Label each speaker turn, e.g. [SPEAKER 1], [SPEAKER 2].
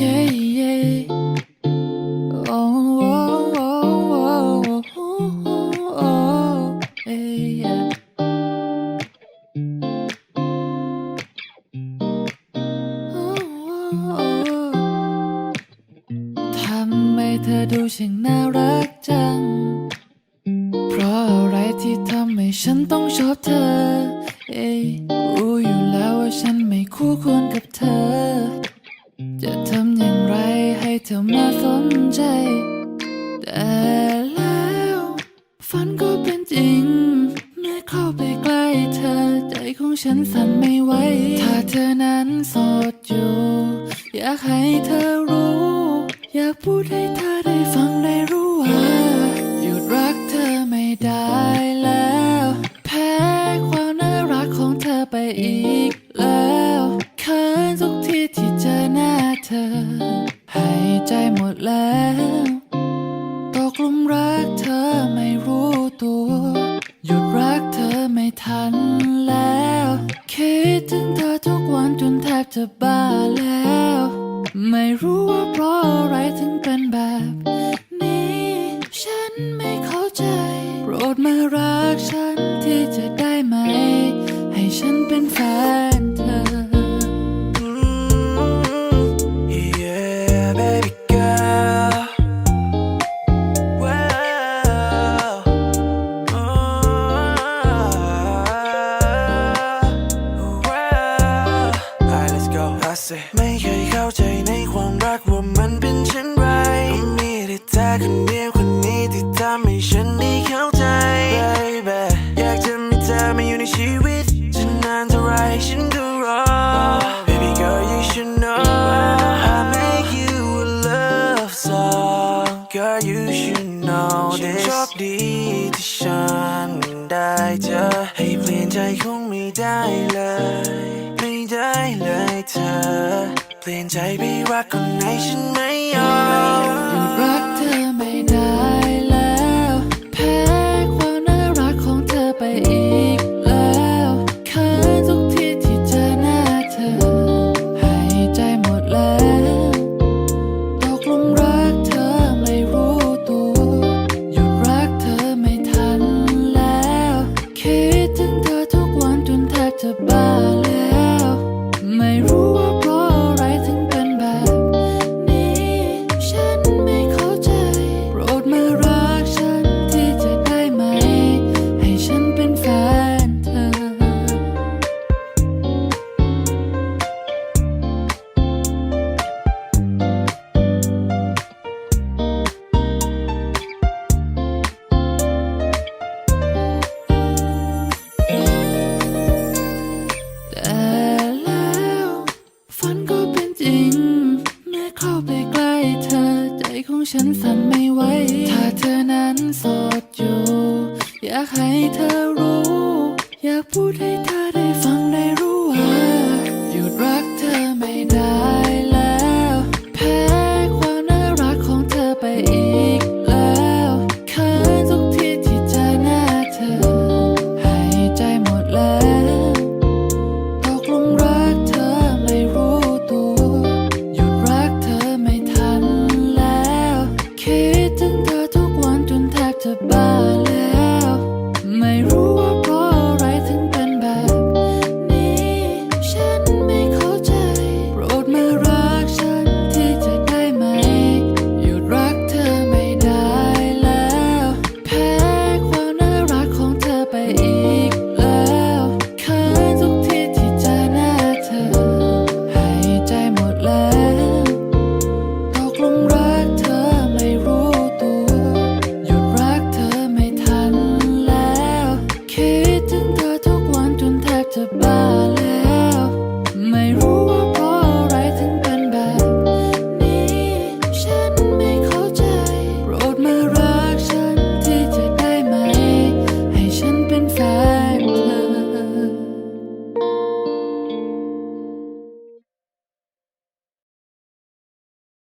[SPEAKER 1] yeah, yeah. Oh, oh, oh, oh, oh, oh, yeah. Oh, oh, oh. ทำไมเธอดูช่างน่ารักจัง เพราะอะไรที่ทำให้ฉันต้องชอบเธอ ฝันก็เป็นจริงเมื่เข้าไปใกล้เธอ ใจของฉันสั่นไม่ไหว ถ้าเธอนั้นโสดอยู่ อยากให้เธอรู้ อยากพูดให้เธอได้ฟังได้รู้ว่า หยุดรักเธอไม่ได้แล้ว แพ้ความน่ารักของเธอไปอีกแล้วเขินทุกทีที่เจอหน้าเธอ หายใจหมดแล้ว ถึงเธอทุกวันจนแทบจะบ้าแล้ว ไม่รู้ว่าเพราะอะไรถึงเป็นแบบนี้ ฉันไม่เข้าใจ โปรดมารักฉัน ไม่เค
[SPEAKER 2] ยเข้าใจในความรักว่ามันเป็นเช่นไรมีแต่เธอคนเดียวคนนี้ที่ทำให้ฉันได้เข้าใจ Baby อยากจะมีเธอมาอยู่ในชีวิตจะนานเท่าไรฉันก็รอ Baby girl you should know I make you a love song Girl you should know this โชคดีที่ฉันได้เจอให้เปลี่ยนใจคงไม่ได้เลย ไม่ได้เลยเธอ เปลี่ยนใจไปรักคนไหนฉันไม่ยอม
[SPEAKER 1] หยุดรักเธอไม่ได้แล้ว แพ้ความน่ารักของเธอไปอีกแล้วเขินทุกทีที่เจอหน้าเธอ ใหายใจหมดแล้วตกหลุมรักเธอไม่รู้ตัวหยุดรักเธอไม่ทันแล้ว คิดถึงเธอทุกวันจนแทบจะบ้า ล้เธอ ใจของฉันสั่นไม่ไหว ถ้าเธอนั้นโสดอยู่ อยากให้เธอรู้ อยากพูดให้เธอได้ฟังได้รู้